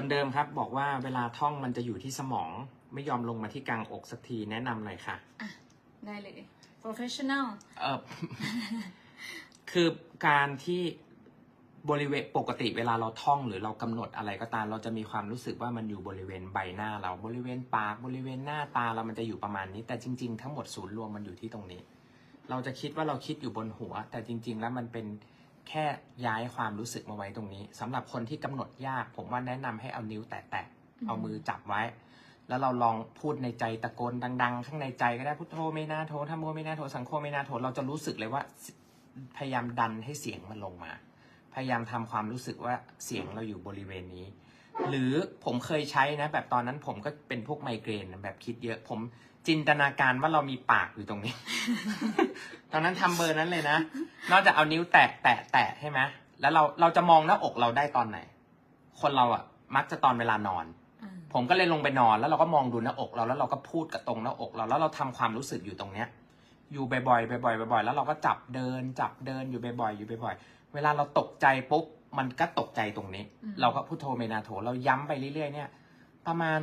คนเดิมครับบอกว่าเวลาท่องมันจะอยู่ที่สมอง ไม่ยอมลงมาที่กลางอกสักทีแนะนำหน่อยค่ะ ได้เลย professional เออ คือการที่บริเวณปกติเวลาเราท่องหรือเรากำหนดอะไรก็ตาม เราจะมีความรู้สึกว่ามันอยู่บริเวณใบหน้าเราบริเวณปากบริเวณหน้าตาเรามันจะอยู่ประมาณนี้ แต่จริงๆ ทั้งหมดศูนย์รวมมันอยู่ที่ตรงนี้ เราจะคิดว่าเราคิดอยู่บนหัว แต่จริง ๆ แล้วมันเป็น แค่ย้ายความรู้สึกมาไว้ตรงนี้สำหรับคนที่กำหนดยาก ผมว่าแนะนำให้เอานิ้วแตะๆเอามือจับไว้ แล้วเราลองพูดในใจตะโกนดัง ๆ ข้างในใจก็ได้พุทโธไม่นาโทธรรมโมไม่นาโทสังโฆไม่นาโทเราจะรู้สึกเลยว่าพยายามดันให้เสียงมันลงมา พยายามทำความรู้สึกว่าเสียงเราอยู่บริเวณนี้ หรือผมเคยใช้นะ แบบตอนนั้นผมก็เป็นพวกไมเกรนนะแบบคิดเยอะ ผมจินตนาการว่าเรามีปากอยู่ตรงนี้ ตอนนั้นทำเบอร์นั้นเลยนะ นอกจากเอานิ้วแตะแตะแตะใช่ไหมแล้วเราเราจะมองหน้าอกเราได้ตอนไหน คนเราอะมักจะตอนเวลานอนอ่าผมก็เลยลงไปนอนแล้วเราก็มองดูหน้าอกเราแล้วเราก็พูดกับตรงหน้าอกเราแล้วเราทำความรู้สึกอยู่ตรงเนี้ย อยู่บ่อยๆบ่อยๆบ่อยๆแล้วเราก็จับเดิน จับเดินอยู่บ่อยๆอยู่บ่อยๆเวลาเราตกใจปุ๊บ มันก็ตกใจตรงนี้ เราก็พุทโธเมนาโถ เราย้ำไปเรื่อยๆ เนี่ย ประมาณ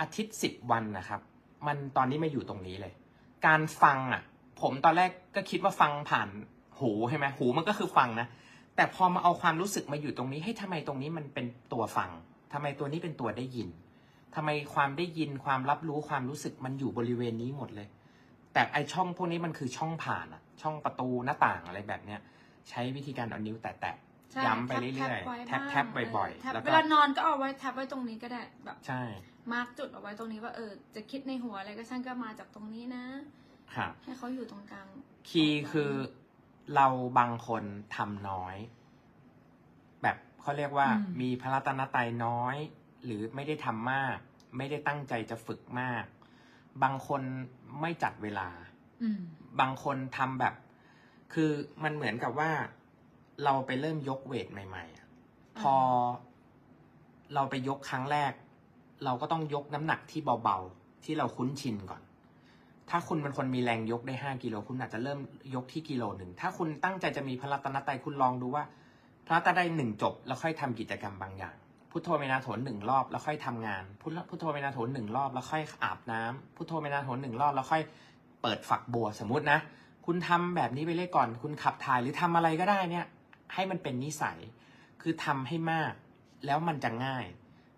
อาทิตย์สิบวันนะครับ มันตอนนี้มาอยู่ตรงนี้เลย การฟังอะ ผมตอนแรกก็คิดว่าฟังผ่านหูใช่ไหมหูมันก็คือฟังนะ แต่พอมาเอาความรู้สึกมาอยู่ตรงนี้ ให้ยทำไมตรงนี้มันเป็นตัวฟังทำไมตัวนี้เป็นตัวได้ยินทำไมความได้ยินความรับรู้ความรู้สึกมันอยู่บริเวณนี้หมดเลย แต่ไอช่องพวกนี้มันคือช่องผ่านอะช่องประตูหน้าต่างอะไรแบบเนี้ย ใช้วิธีการเอานิ้วแตะ ใช่ย้ำไปเรื่อยไว้ๆบ้างแทบๆบ่อยแท็บๆแล้วเวก็ลานอนก็เอาไว้แท็บไว้ตรงนี้ก็ได้แบบ ใช่มาร์กจุดเอาไว้ตรงนี้ว่าเออจะคิดในหัวอะไรก็ช่างก็มาจากตรงนี้นะค่ะให้เขาอยู่ตรงกลาง คีย์คือเราบางคนทำน้อย แบบเขาเรียกว่ามีพระรัตนตรัยน้อย หรือไม่ได้ทำมาก ไม่ได้ตั้งใจจะฝึกมาก บางคนไม่จัดเวลา อืม บางคนทำแบบ คือมันเหมือนกับว่า เราไปเริ่มยกเวทใหม่ ๆอะพอเราไปยกครั้งแรก เราก็ต้องยกน้ำหนักที่เบาๆ ที่เราคุ้นชินก่อน ถ้าคุณเป็นคนมีแรงยกได้ห้ากิโลคุณอาจจะเริ่มยกที่กิโลหนึ่งถ้าคุณตั้งใจจะมีพระรัตนตรัยคุณลองดูว่า พระรัตนตรัยหนึ่งจบ แล้วค่อยทำกิจกรรมบางอย่าง พุทโธเมนาโถนหนึ่งรอบแล้วค่อยทำงานพุทธพุทโธเมนาโถนหนึ่งรอบแล้วค่อยอาบน้ำพุทโธเมนาโถนหนึ่งรอบแล้วค่อยเปิดฝักบัวสมมตินะ คุณทำแบบนี้ไปเลยก่อน คุณขับถ่ายหรือทำอะไรก็ได้เนี่ย ให้มันเป็นนิสัย คือทำให้มาก แล้วมันจะง่าย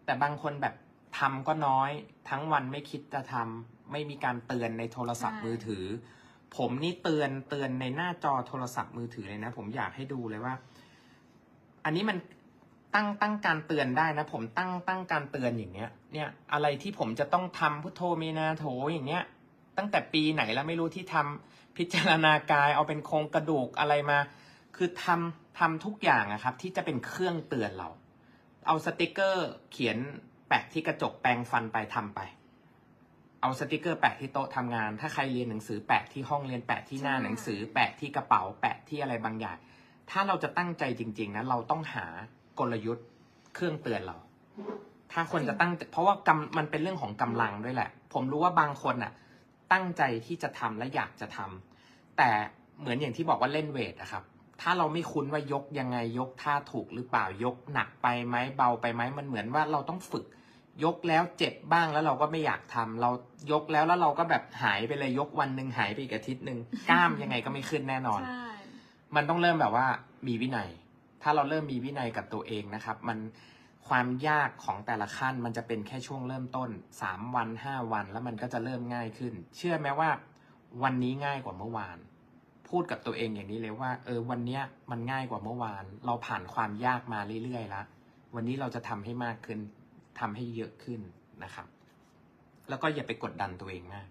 แต่บางคนแบบทำก็น้อย ทั้งวันไม่คิดจะทำไม่มีการเตือนในโทรศัพท์มือถือ ผมนี่เตือนเตือนในหน้าจอโทรศัพท์มือถือเลยนะ ผมอยากให้ดูเลยว่า อันนี้มันตั้งตั้งการเตือนได้นะ ผมตั้งตั้งการเตือนอย่างเนี้ย เนี่ย อะไรที่ผมจะต้องทำพุทโธเมนาโถอย่างเงี้ย ตั้งแต่ปีไหนแล้วไม่รู้ที่ทำพิจารณากายเอาเป็นโครงกระดูกอะไรมา คือทำทำทุกอย่างอะครับ ที่จะเป็นเครื่องเตือนเรา เอาสติกเกอร์เขียนแปะที่กระจกแปรงฟันไปทำไป เอาสติกเกอร์แปะที่โต๊ะทำงาน ถ้าใครเรียนหนังสือแปะที่ห้องเรียนแปะที่หน้าหนังสือ แปะที่กระเป๋าแปะที่อะไรบางอย่าง ถ้าเราจะตั้งใจจริง ๆนะเราต้องหากลยุทธ์เครื่องเตือนเรา ถ้าคนจะตั้งเพราะว่ากำมันเป็นเรื่องของกำลังด้วยแหละ ผมรู้ว่าบางคนอะ ตั้งใจที่จะทำและอยากจะทำแต่เหมือนอย่างที่บอกว่าเล่นเวทอะครับ ถ้าเราไม่คุ้นว่ายกยังไงยกท่าถูกหรือเปล่ายกหนักไปไหมเบาไปไหมมันเหมือนว่าเราต้องฝึก ยกแล้วเจ็บบ้างแล้วเราก็ไม่อยากทำเรายกแล้วแล้วเราก็แบบหายไปเลยยกวันหนึ่งหายไปอีกอาทิตย์หนึ่งกล้ามยังไงก็ไม่ขึ้นแน่นอนใช่มันต้องเริ่มแบบว่ามีวินัย ถ้าเราเริ่มมีวินัยกับตัวเองนะครับ มันความยากของแต่ละขั้นมันจะเป็นแค่ช่วงเริ่มต้นสามวันห้าวัน แล้วมันก็จะเริ่มง่ายขึ้น เชื่อไหมว่าวันนี้ง่ายกว่าเมื่อวาน พูดกับตัวเองอย่างนี้เลยว่า เออวันเนี้ยมันง่ายกว่าเมื่อวาน เราผ่านความยากมาเรื่อยๆแล้ววันนี้เราจะทำให้มากขึ้นทำให้เยอะขึ้นนะครับ แล้วก็อย่าไปกดดันตัวเองมาก